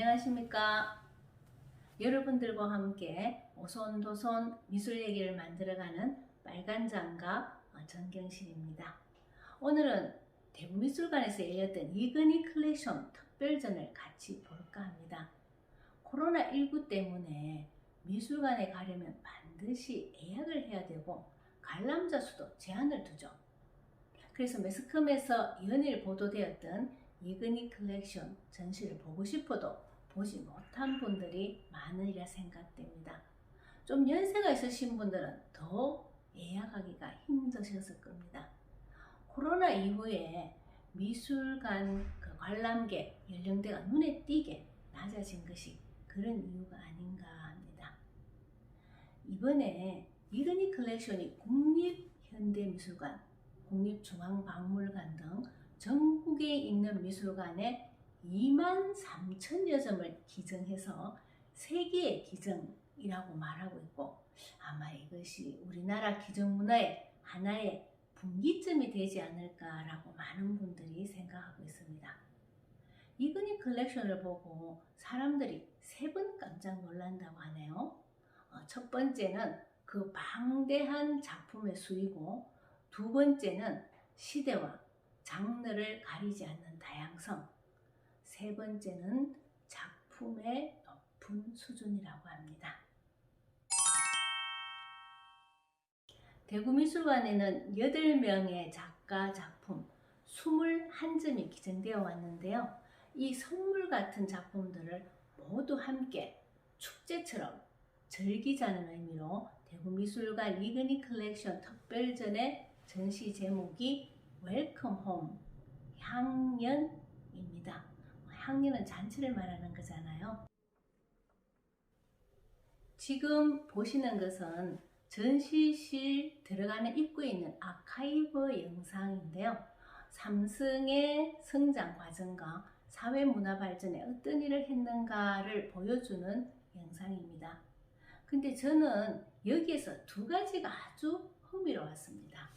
안녕하십니까. 여러분들과 함께 오손도손 미술 얘기를 만들어가는 빨간 장갑 어, 전경실입니다. 오늘은 대구미술관에서 열렸던 이근희 컬렉션 특별전을 같이 볼까 합니다. 코로나19 때문에 미술관에 가려면 반드시 예약을 해야 되고 관람자 수도 제한을 두죠. 그래서 매스컴에서 연일 보도되었던 이근희 컬렉션 전시를 보고 싶어도 보지 못한 분들이 많으리라 생각됩니다. 좀 연세가 있으신 분들은 더 예약하기가 힘드셨을 겁니다. 코로나 이후에 미술관 그 관람객 연령대가 눈에 띄게 낮아진 것이 그런 이유가 아닌가 합니다. 이번에 이근희 컬렉션이 국립현대미술관, 국립중앙박물관 등 전국에 있는 미술관에 2만 3천여 점을 기증해서 세계의 기증이라고 말하고 있고 아마 이것이 우리나라 기증 문화의 하나의 분기점이 되지 않을까라고 많은 분들이 생각하고 있습니다. 이근희 컬렉션을 보고 사람들이 세 번 깜짝 놀란다고 하네요. 어, 첫 번째는 그 방대한 작품의 수이고 두 번째는 시대와 장르를 가리지 않는 다양성 세 번째는 작품의 높은 수준이라고 합니다. 대구미술관에는 8명의 작가 작품 21점이 기증되어 왔는데요. 이 선물 같은 작품들을 모두 함께 축제처럼 즐기자는 의미로 대구미술관 이근희 컬렉션 특별전의 전시 제목이 웰컴 홈 향연입니다. 향연은 잔치를 말하는 거잖아요. 지금 보시는 것은 전시실 들어가는 입구에 있는 아카이브 영상인데요. 삼성의 성장 과정과 사회 문화 발전에 어떤 일을 했는가를 보여주는 영상입니다. 근데 저는 여기에서 두 가지가 아주 흥미로웠습니다.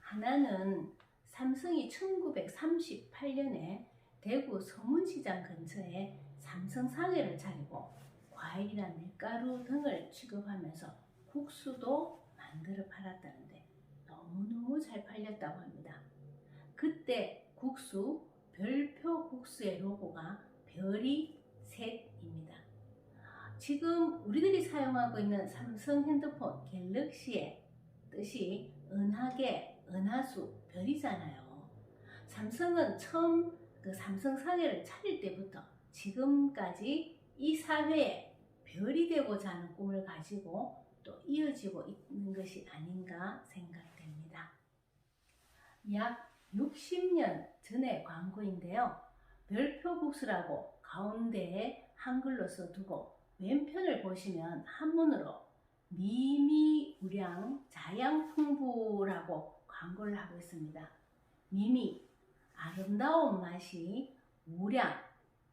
하나는 삼성이 1938년에 대구 서문시장 근처에 삼성상해를 차리고 과일이나 밀가루 등을 취급하면서 국수도 만들어 팔았다는데 너무너무 잘 팔렸다고 합니다. 그때 국수, 별표 국수의 로고가 별이 셋입니다. 지금 우리들이 사용하고 있는 삼성 핸드폰 갤럭시의 뜻이 은하계, 은하수, 별이잖아요. 삼성은 처음 그 삼성 사회를 차릴 때부터 지금까지 이 사회에 별이 되고자 하는 꿈을 가지고 또 이어지고 있는 것이 아닌가 생각됩니다. 약 60년 전의 광고인데요. 별표국수라고 가운데에 한글로 써두고 왼편을 보시면 한문으로 미미우량 자양풍부라고 광고를 하고 있습니다. 미미 아름다운 맛이 우량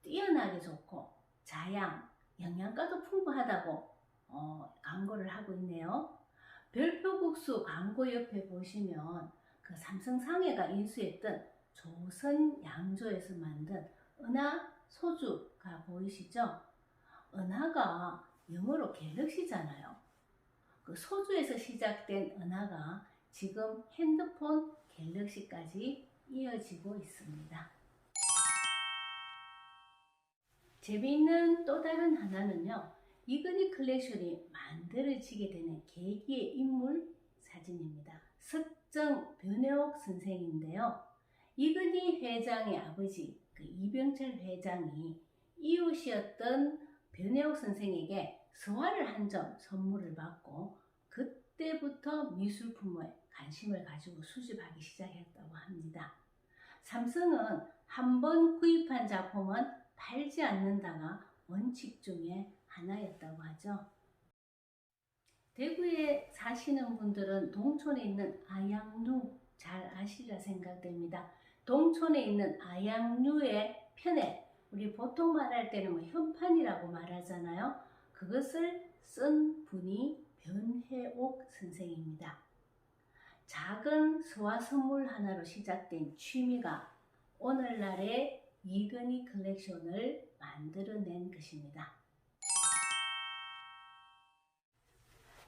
뛰어나게 좋고 자양 영양가도 풍부하다고 어, 광고를 하고 있네요. 별표국수 광고 옆에 보시면 그 삼성상해가 인수했던 조선 양조에서 만든 은하 소주가 보이시죠? 은하가 영어로 갤럭시잖아요. 그 소주에서 시작된 은하가 지금 핸드폰 갤럭시까지 이어지고 있습니다. 재미있는 또 다른 하나는요. 이근희 컬렉션이 만들어지게 되는 계기의 인물 사진입니다. 석정 변혜옥 선생인데요. 이근희 회장의 아버지 그 이병철 회장이 이웃이었던 변혜옥 선생에게 서화를 한 점 선물을 받고 그때부터 미술 품에 관심을 가지고 수집하기 시작했다고 합니다. 삼성은 한 번 구입한 작품은 팔지 않는다가 원칙 중에 하나였다고 하죠. 대구에 사시는 분들은 동촌에 있는 아양루 잘 아시리라 생각됩니다. 동촌에 있는 아양루의 편에 우리 보통 말할 때는 뭐 현판이라고 말하잖아요. 그것을 쓴 분이 변혜옥 선생입니다. 작은 소화 선물 하나로 시작된 취미가 오늘날의 이근희 컬렉션을 만들어낸 것입니다.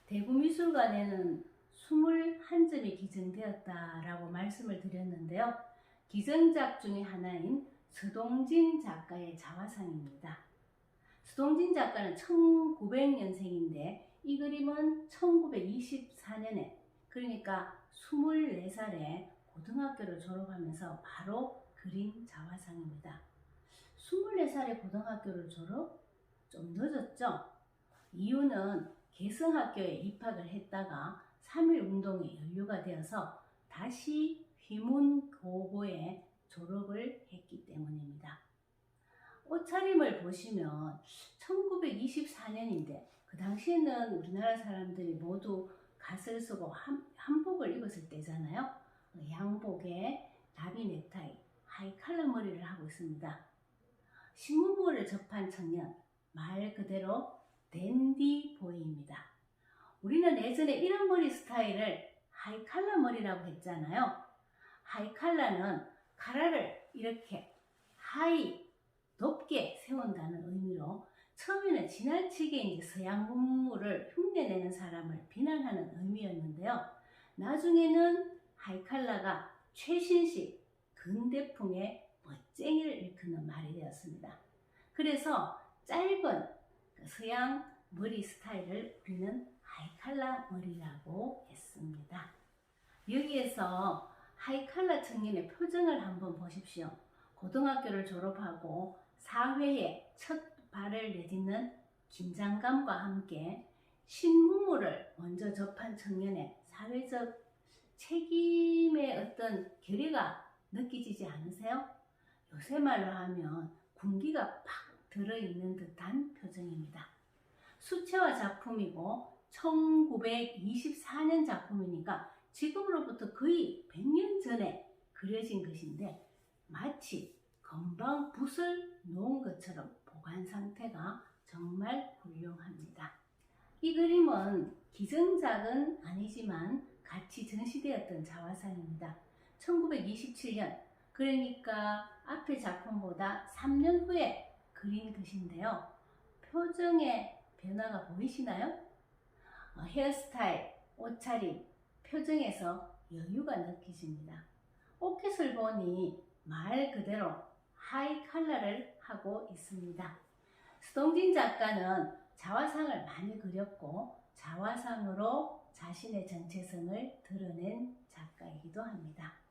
대구미술관에는 21점이 기증되었다라고 말씀을 드렸는데요. 기증작 중에 하나인 서동진 작가의 자화상입니다. 서동진 작가는 1900년생인데 이 그림은 1924년에 그러니까 24살에 고등학교를 졸업하면서 바로 그린 자화상입니다. 24살에 고등학교를 졸업? 좀 늦었죠? 이유는 개성학교에 입학을 했다가 3.1운동에 연루가 되어서 다시 휘문고고에 졸업을 했기 때문입니다. 옷차림을 보시면 1924년인데 그 당시에는 우리나라 사람들이 모두 갓을 쓰고 한, 한복을 입었을 때잖아요. 그 양복에 나비 넥타이, 하이 칼라 머리를 하고 있습니다. 신문부를 접한 청년, 말 그대로 댄디 보이입니다. 우리는 예전에 이런 머리 스타일을 하이 칼라 머리라고 했잖아요. 하이 칼라는 카라를 이렇게 하이, 높게 세운다는 의미로 처음에는 지나치게 이제 서양 문물을 흉내내는 사람을 비난하는 의미였는데요. 나중에는 하이칼라가 최신식 근대풍의 멋쟁이를 일컫는 말이 되었습니다. 그래서 짧은 그 서양 머리 스타일을 우리는 하이칼라 머리라고 했습니다. 여기에서 하이칼라 청년의 표정을 한번 보십시오. 고등학교를 졸업하고 사회에 첫 발을 내딛는 긴장감과 함께 신문물을 먼저 접한 청년의 사회적 책임의 어떤 결의가 느껴지지 않으세요? 요새 말로 하면 군기가 팍 들어있는 듯한 표정입니다. 수채화 작품이고 1924년 작품이니까 지금으로부터 거의 100년 전에 그려진 것인데 마치 금방 붓을 놓은 것처럼 보관 상태가 정말 훌륭합니다. 이 그림은 기증작은 아니지만 같이 전시되었던 자화상입니다. 1927년, 그러니까 앞의 작품보다 3년 후에 그린 것인데요. 표정의 변화가 보이시나요? 어, 헤어스타일, 옷차림, 표정에서 여유가 느껴집니다. 옷깃을 보니 말 그대로 하이 칼라를 하고 있습니다. 수동진 작가는 자화상을 많이 그렸고 자화상으로 자신의 정체성을 드러낸 작가이기도 합니다.